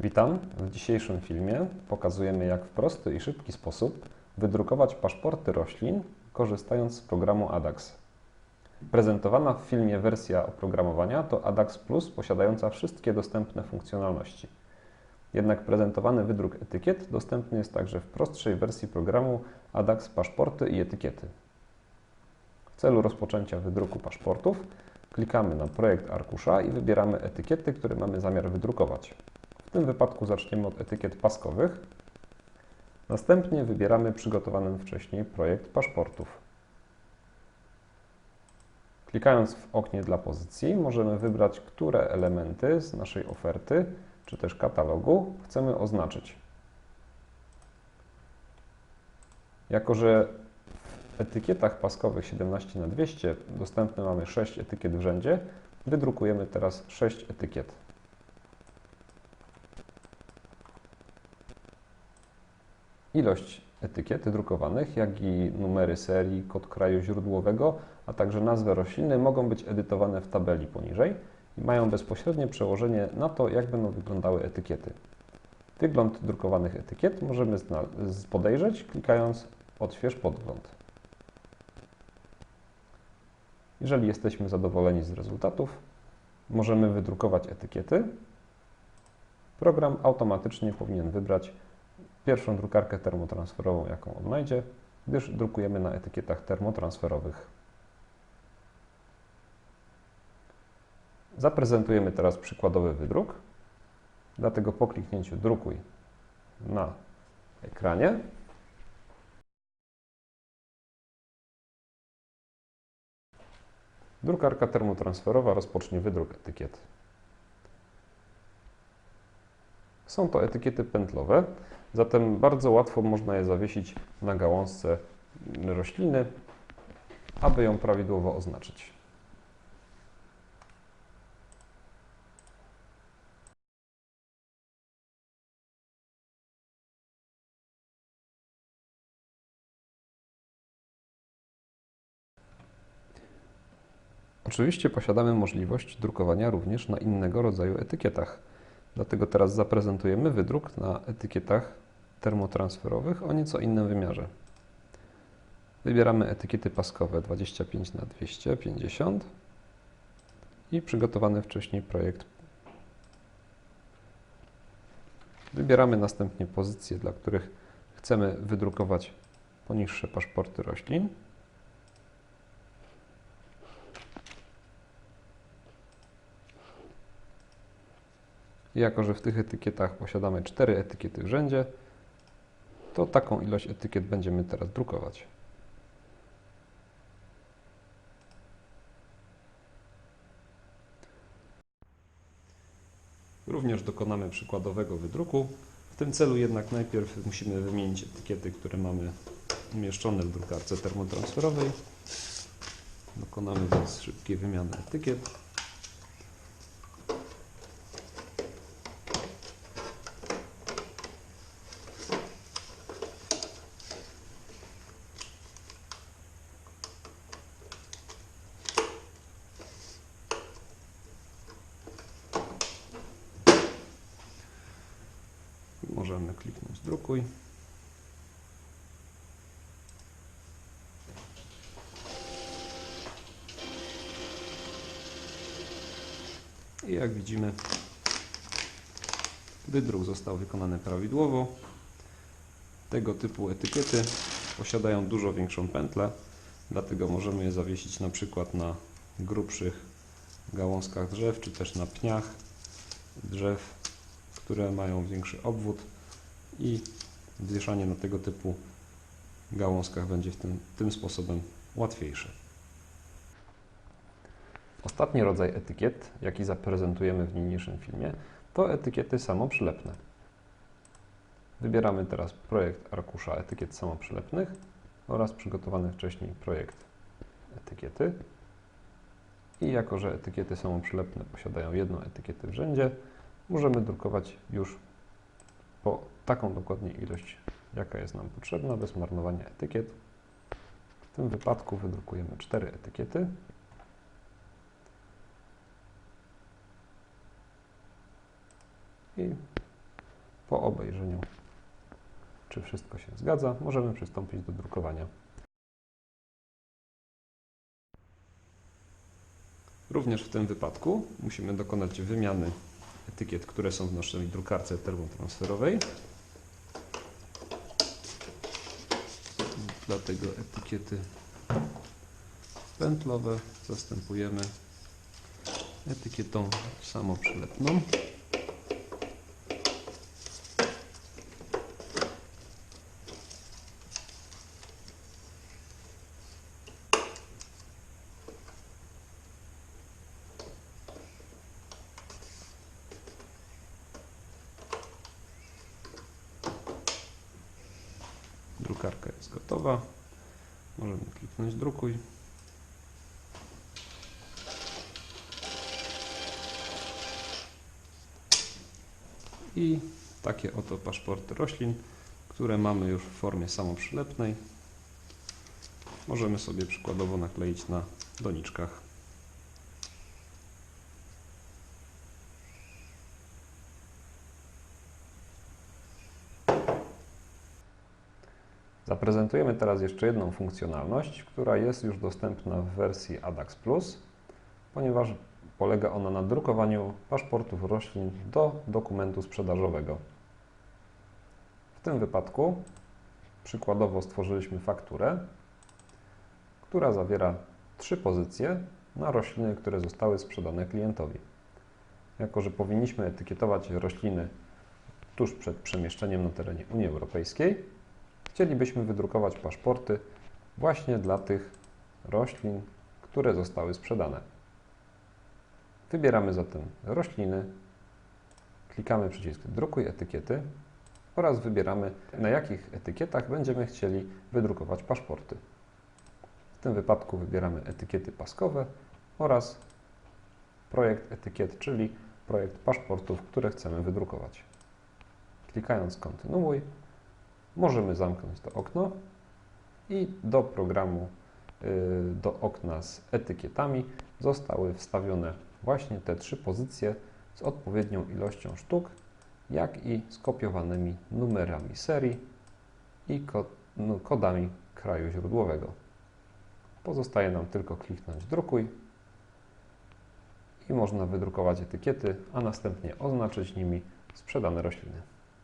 Witam. W dzisiejszym filmie pokazujemy, jak w prosty i szybki sposób wydrukować paszporty roślin, korzystając z programu ADAX. Prezentowana w filmie wersja oprogramowania to ADAX Plus posiadająca wszystkie dostępne funkcjonalności. Jednak prezentowany wydruk etykiet dostępny jest także w prostszej wersji programu ADAX Paszporty i Etykiety. W celu rozpoczęcia wydruku paszportów klikamy na projekt arkusza i wybieramy etykiety, które mamy zamiar wydrukować. W tym wypadku zaczniemy od etykiet paskowych. Następnie wybieramy przygotowany wcześniej projekt paszportów. Klikając w oknie dla pozycji możemy wybrać, które elementy z naszej oferty czy też katalogu chcemy oznaczyć. Jako, że w etykietach paskowych 17 na 200 dostępne mamy 6 etykiet w rzędzie, wydrukujemy teraz 6 etykiet. Ilość etykiet drukowanych, jak i numery serii, kod kraju źródłowego, a także nazwę rośliny mogą być edytowane w tabeli poniżej i mają bezpośrednie przełożenie na to, jak będą wyglądały etykiety. Wygląd drukowanych etykiet możemy podejrzeć klikając Odśwież podgląd. Jeżeli jesteśmy zadowoleni z rezultatów, możemy wydrukować etykiety. Program automatycznie powinien wybrać pierwszą drukarkę termotransferową, jaką odnajdzie, gdyż drukujemy na etykietach termotransferowych. Zaprezentujemy teraz przykładowy wydruk. Dlatego po kliknięciu drukuj na ekranie drukarka termotransferowa rozpocznie wydruk etykiet. Są to etykiety pętlowe, zatem bardzo łatwo można je zawiesić na gałązce rośliny, aby ją prawidłowo oznaczyć. Oczywiście posiadamy możliwość drukowania również na innego rodzaju etykietach. Dlatego teraz zaprezentujemy wydruk na etykietach termotransferowych o nieco innym wymiarze. Wybieramy etykiety paskowe 25 na 250 i przygotowany wcześniej projekt. Wybieramy następnie pozycje, dla których chcemy wydrukować poniższe paszporty roślin. Jako, że w tych etykietach posiadamy 4 etykiety w rzędzie, to taką ilość etykiet będziemy teraz drukować. Również dokonamy przykładowego wydruku. W tym celu jednak najpierw musimy wymienić etykiety, które mamy umieszczone w drukarce termotransferowej. Dokonamy więc szybkiej wymiany etykiet. Możemy kliknąć drukuj. I jak widzimy, wydruk został wykonany prawidłowo. Tego typu etykiety posiadają dużo większą pętlę, dlatego możemy je zawiesić na przykład na grubszych gałązkach drzew, czy też na pniach drzew które mają większy obwód i wieszanie na tego typu gałązkach będzie w tym, tym sposobem łatwiejsze. Ostatni rodzaj etykiet, jaki zaprezentujemy w niniejszym filmie, to etykiety samoprzylepne. Wybieramy teraz projekt arkusza etykiet samoprzylepnych oraz przygotowany wcześniej projekt etykiety. I jako, że etykiety samoprzylepne posiadają jedną etykietę w rzędzie, możemy drukować już po taką dokładnie ilość, jaka jest nam potrzebna, bez marnowania etykiet. W tym wypadku wydrukujemy cztery etykiety. I Po obejrzeniu, czy wszystko się zgadza, możemy przystąpić do drukowania. Również w tym wypadku musimy dokonać wymiany etykiet, które są w naszej drukarce termotransferowej. Dlatego etykiety pętlowe zastępujemy etykietą samoprzylepną. Drukarka jest gotowa. Możemy kliknąć drukuj. I takie oto paszporty roślin, które mamy już w formie samoprzylepnej. Możemy sobie przykładowo nakleić na doniczkach. Zaprezentujemy teraz jeszcze jedną funkcjonalność, która jest już dostępna w wersji ADAX Plus, ponieważ polega ona na drukowaniu paszportów roślin do dokumentu sprzedażowego. W tym wypadku przykładowo stworzyliśmy fakturę, która zawiera trzy pozycje na rośliny, które zostały sprzedane klientowi. Jako, że powinniśmy etykietować rośliny tuż przed przemieszczeniem na terenie Unii Europejskiej, chcielibyśmy wydrukować paszporty właśnie dla tych roślin, które zostały sprzedane. Wybieramy zatem rośliny, klikamy przycisk Drukuj etykiety oraz wybieramy na jakich etykietach będziemy chcieli wydrukować paszporty. W tym wypadku wybieramy etykiety paskowe oraz projekt etykiet, czyli projekt paszportów, które chcemy wydrukować. Klikając Kontynuuj, możemy zamknąć to okno i do programu, y, do okna z etykietami zostały wstawione właśnie te trzy pozycje z odpowiednią ilością sztuk, jak i skopiowanymi numerami serii i no, kodami kraju źródłowego. Pozostaje nam tylko kliknąć drukuj i można wydrukować etykiety, a następnie oznaczyć nimi sprzedane rośliny.